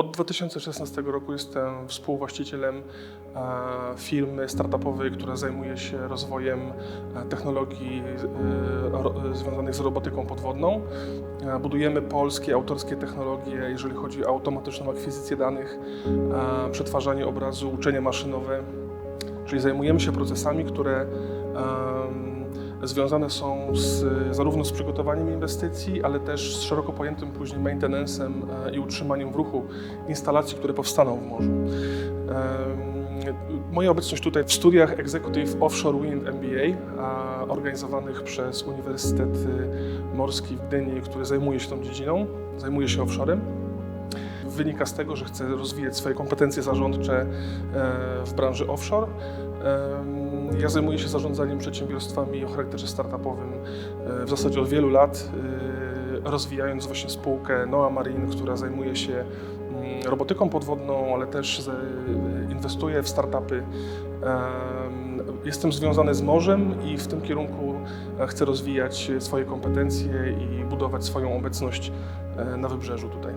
Od 2016 roku jestem współwłaścicielem e, firmy startupowej, która zajmuje się rozwojem e, technologii e, związanych z robotyką podwodną. Budujemy polskie autorskie technologie, jeżeli chodzi o automatyczną akwizycję danych, przetwarzanie obrazu, uczenie maszynowe. Czyli zajmujemy się procesami, które związane są z, zarówno z przygotowaniem inwestycji, ale też z szeroko pojętym później maintenance'em e, i utrzymaniem w ruchu instalacji, które powstaną w morzu. Moja obecność tutaj w studiach Executive Offshore Wind MBA, organizowanych przez Uniwersytet y, Morski w Gdyni, który zajmuje się tą dziedziną, zajmuje się offshorem. Wynika z tego, że chcę rozwijać swoje kompetencje zarządcze e, w branży offshore. Ja zajmuję się zarządzaniem przedsiębiorstwami o charakterze startupowym e, w zasadzie od wielu lat, e, rozwijając właśnie spółkę Noa Marine, która zajmuje się mm, robotyką podwodną, ale też z- inwestuje w startupy. Em, Jestem związany z morzem i w tym kierunku e, chcę rozwijać swoje kompetencje i budować swoją obecność e, na wybrzeżu tutaj.